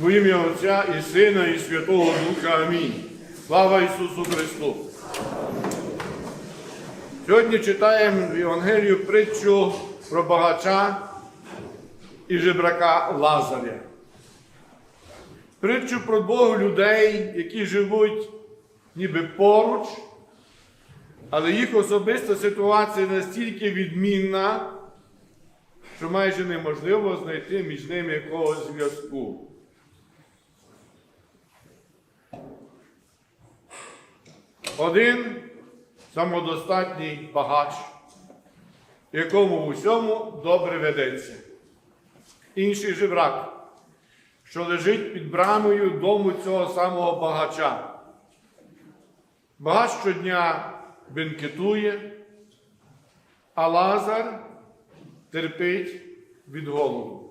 Во ім'я Отця і Сина, і Святого Духа. Амінь. Слава Ісусу Христу! Сьогодні читаємо в Євангелію притчу про багача і жебрака Лазаря. Притчу про двох людей, які живуть ніби поруч, але їх особиста ситуація настільки відмінна, що майже неможливо знайти між ними якогось зв'язку. Один самодостатній багач, якому в усьому добре ведеться. Інший жебрак, що лежить під брамою дому цього самого багача. Багач щодня бенкетує, а Лазар терпить від голоду.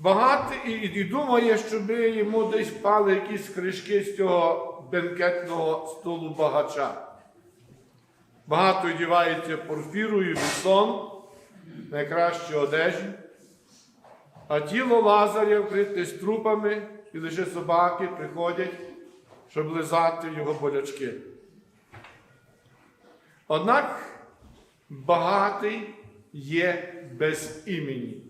Багатий і, і думає, щоб йому десь впали якісь кришки з цього бенкетного столу багача. Багато одівається порфірою вісон, найкращі одежі, а тіло Лазаря вкрите з трупами, і лише собаки приходять, щоб лизати його болячки. Однак багатий є без імені.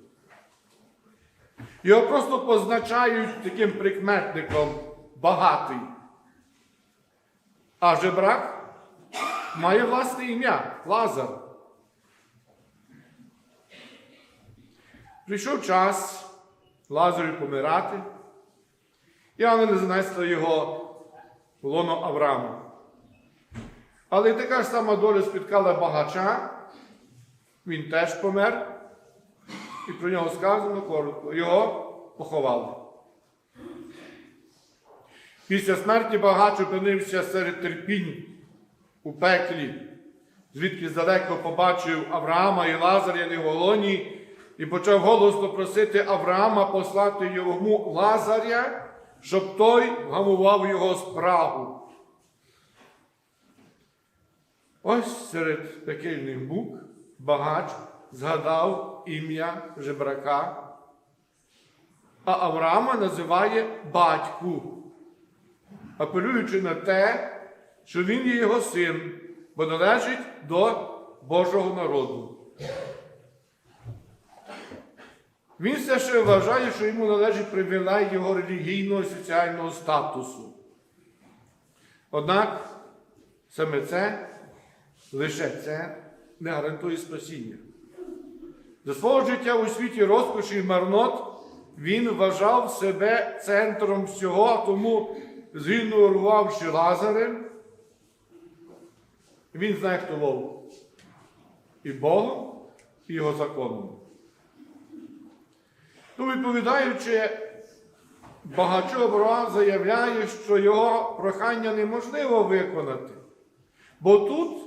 Його просто позначають таким прикметником багатий. А жебрак має власне ім'я Лазар. Прийшов час Лазарю помирати, і ангели занесли його в лоно Авраама. Але така ж сама доля спіткала багача, він теж помер. І про нього сказано коротко. Його поховали. Після смерті багач опинився серед терпінь у пеклі, звідки здалеко побачив Авраама і Лазаря на його лоні, і почав голосно просити Авраама послати йому Лазаря, щоб той вгамував його спрагу. Ось серед пекельних мук багач згадав ім'я жебрака, а Авраама називає батьку, апелюючи на те, що він є його син, бо належить до Божого народу. Він все ще вважає, що йому належить привілей його релігійного і соціального статусу. Однак саме це, лише це не гарантує спасіння. За свого життя у світі розкоші і марнот він вважав себе центром всього, тому, зігнорувавши Лазарем, він знехтував і Богом, і його законом. Ну, відповідаючи, багачо Авраам заявляє, що його прохання неможливо виконати. Бо тут,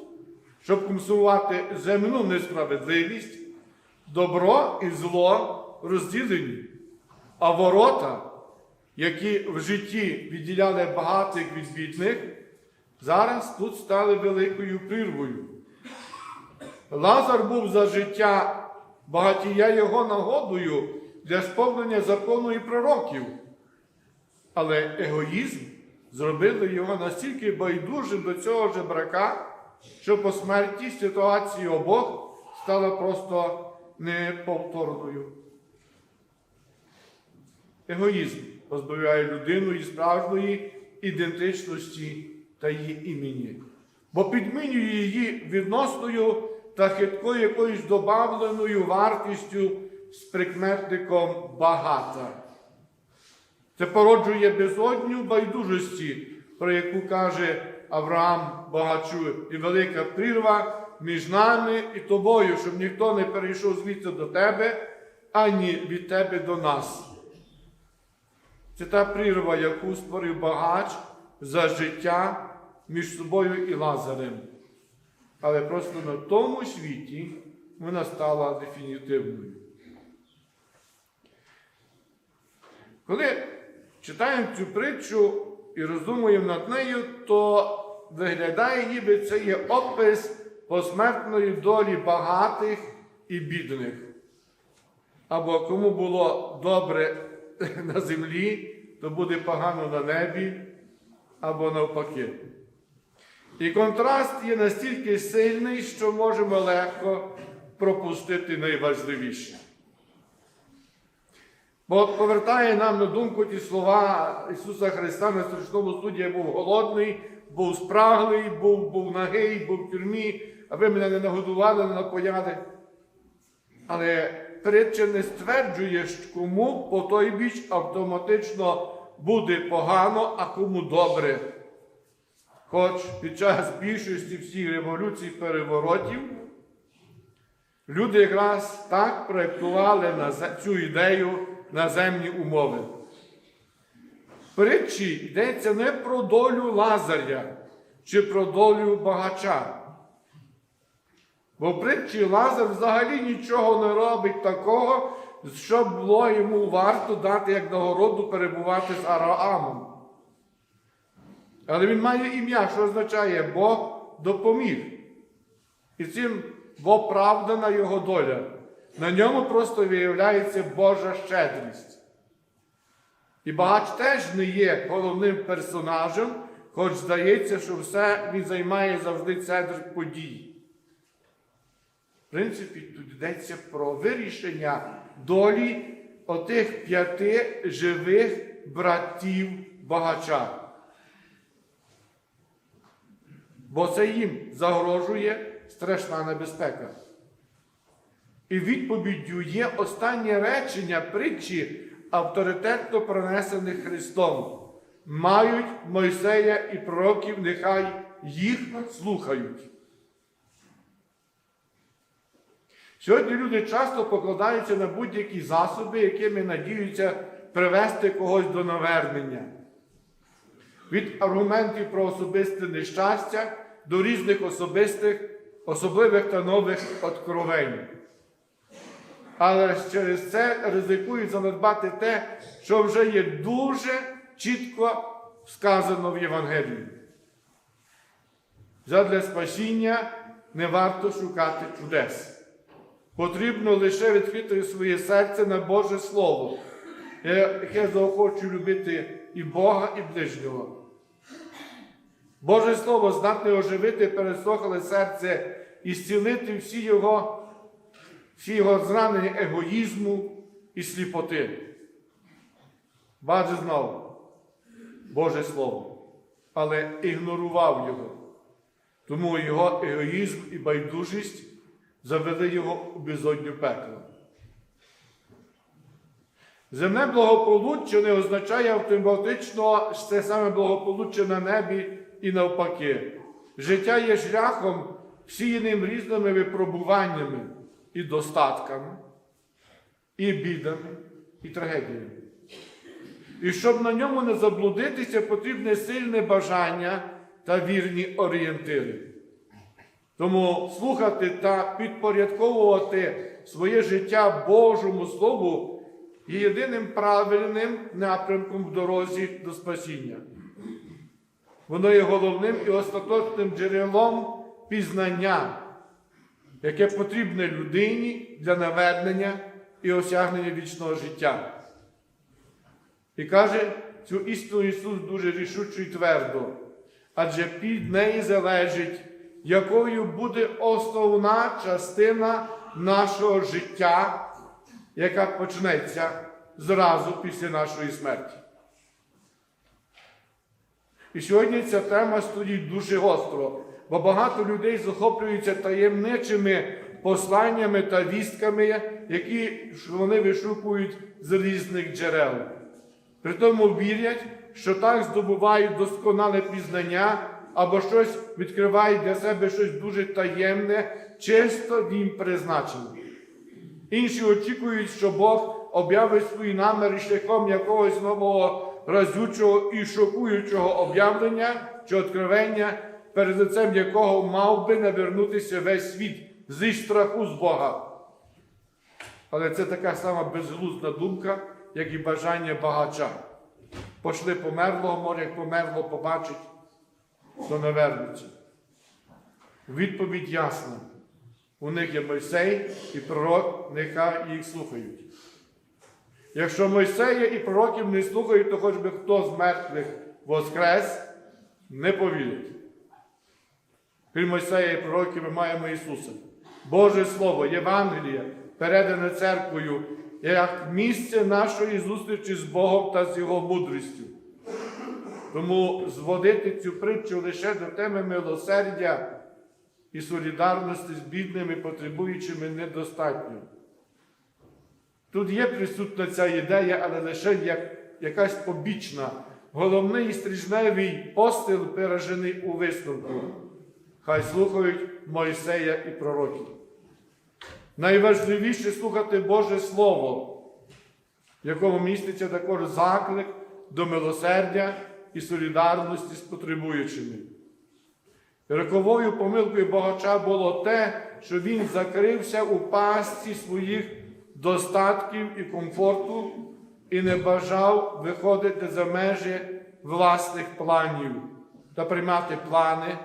щоб консумувати земну несправедливість, добро і зло розділені, а ворота, які в житті відділяли багатих від бідних, зараз тут стали великою прірвою. Лазар був за життя багатія його нагодою для сповнення закону і пророків. Але егоїзм зробили його настільки байдужим до цього жебрака, що по смерті ситуація обох стала просто неповторною. Егоїзм позбавляє людину і справжньої ідентичності та її імені, бо підмінює її відносною та хиткою якоюсь добавленою вартістю з прикметником багата. Це породжує безодню байдужості, про яку каже Авраам багачу, і велика прірва між нами і тобою, щоб ніхто не перейшов звідси до тебе, ані від тебе до нас. Це та прірва, яку створив багач за життя між собою і Лазарем. Але просто на тому світі вона стала дефінітивною. Коли читаємо цю притчу і роздумуємо над нею, то виглядає, ніби це є опис посмертної долі багатих і бідних. або кому було добре на землі, то буде погано на небі, або навпаки. І контраст є настільки сильний, що можемо легко пропустити найважливіше. Бо повертає нам на думку ті слова Ісуса Христа на страшному суді, я був голодний, був спраглий, був, був нагий, був в тюрмі, а ви мене не нагодували, не напояли. Але притча не стверджує, кому по той біч автоматично буде погано, а кому добре. Хоч під час більшості всіх революцій переворотів люди якраз так проєктували на цю ідею наземні умови. Притчі йдеться не про долю Лазаря чи про долю багача. Бо притчі Лазар взагалі нічого не робить такого, що було йому варто дати як нагороду перебувати з Араамом. Але він має ім'я, що означає Бог допоміг. І цим оправдана його доля. На ньому просто виявляється Божа щедрість. І багач теж не є головним персонажем, хоч здається, що все він займає завжди центр подій. Принципі, тут йдеться про вирішення долі отих п'яти живих братів багача. Бо це їм загрожує страшна небезпека. І відповіддю є останнє речення притчі, авторитетно пронесених Христом. Мають Мойсея і пророків, нехай їх слухають. Сьогодні люди часто покладаються на будь-які засоби, якими надіються привести когось до навернення. Від аргументів про особисте нещастя до різних особистих, особливих та нових откровень. Але через це ризикують занедбати те, що вже є дуже чітко сказано в Євангелії. Задля спасіння не варто шукати чудес. Потрібно лише відкрити своє серце на Боже Слово, яке заохочу любити і Бога, і ближнього. Боже Слово здатне оживити пересохле серце і зцілити всі його, всі його зранення егоїзму і сліпоти. Баже знав Боже Слово, але ігнорував його. Тому його егоїзм і байдужість завели його у безодню пекла. Земне благополуччя не означає автоматично це саме благополуччя на небі і навпаки. Життя є шляхом, всіяним різними випробуваннями і достатками, і бідами, і трагедіями. І щоб на ньому не заблудитися, потрібне сильне бажання та вірні орієнтири. Тому слухати та підпорядковувати своє життя Божому Слову є єдиним правильним напрямком в дорозі до спасіння. Воно є головним і остаточним джерелом пізнання, яке потрібне людині для навернення і осягнення вічного життя. І каже цю істину Ісус дуже рішучо і твердо, адже під неї залежить, якою буде основна частина нашого життя, яка почнеться зразу після нашої смерті. І сьогодні ця тема стоїть дуже гостро, бо багато людей захоплюються таємничими посланнями та вістками, які вони вишукують з різних джерел. При тому вірять, що так здобувають досконале пізнання або щось відкривають для себе щось дуже таємне, чисто їм призначене. Інші очікують, що Бог об'явить свої наміри шляхом якогось нового разючого і шокуючого об'явлення чи откровення, перед лицем якого мав би навернутися весь світ зі страху з Бога. Але це така сама безглузда думка, як і бажання багача. Пошли померлого, може, як померло побачить, то не вернуться. Відповідь ясна. У них є Мойсей і пророк, нехай їх слухають. Якщо Мойсея і пророків не слухають, то хоч би хто з мертвих воскрес, не повірить. Крім Мойсея і пророків, ми маємо Ісуса. Боже Слово, Євангеліє, передане церквою, як місце нашої зустрічі з Богом та з Його мудрістю. Тому зводити цю притчу лише до теми милосердя і солідарності з бідними, потребуючими недостатньо. Тут є присутня ця ідея, але лише як якась побічна, головний стрижневий постіл пережений у висновку. Хай слухають Мойсея і пророків. Найважливіше слухати Боже Слово, в якому міститься також заклик до милосердя і солідарності з потребуючими. Роковою помилкою богача було те, що він закрився у пастці своїх достатків і комфорту і не бажав виходити за межі власних планів та приймати плани,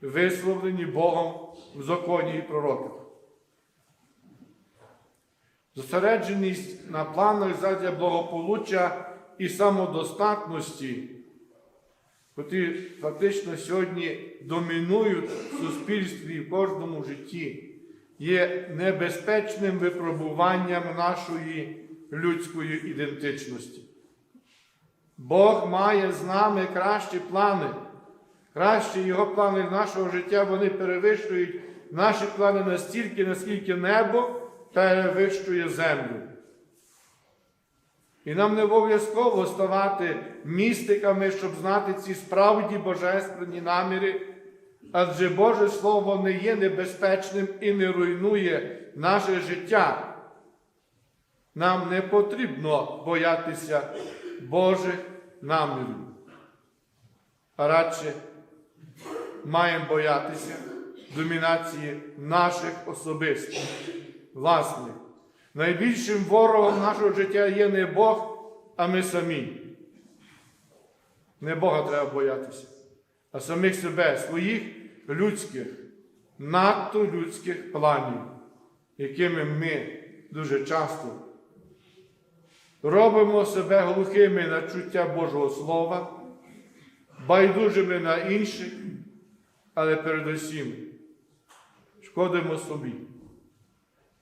висловлені Богом в законі і пророках. Зосередженість на планах задля благополуччя і самодостатності, котрі фактично сьогодні домінують в суспільстві і в кожному житті, є небезпечним випробуванням нашої людської ідентичності. Бог має з нами кращі плани. Кращі його плани нашого життя вони перевищують наші плани настільки, наскільки небо перевищує землю. І нам не обов'язково ставати містиками, щоб знати ці справді божественні наміри, адже Боже Слово не є небезпечним і не руйнує наше життя. Нам не потрібно боятися Божих намірів. А радше маємо боятися домінації наших особистих, власних. Найбільшим ворогом нашого життя є не Бог, а ми самі. Не Бога треба боятися, а самих себе, своїх людських, надто людських планів, якими ми дуже часто робимо себе глухими на чуття Божого Слова, байдужими на інших, але передусім шкодимо собі,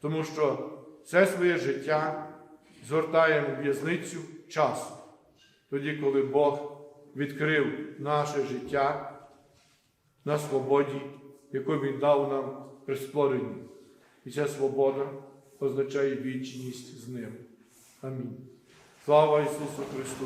тому що все своє життя згортаємо в в'язницю часу, тоді, коли Бог відкрив наше життя на свободі, яку Він дав нам при створенні. І ця свобода означає вічність з ним. Амінь. Слава Ісусу Христу!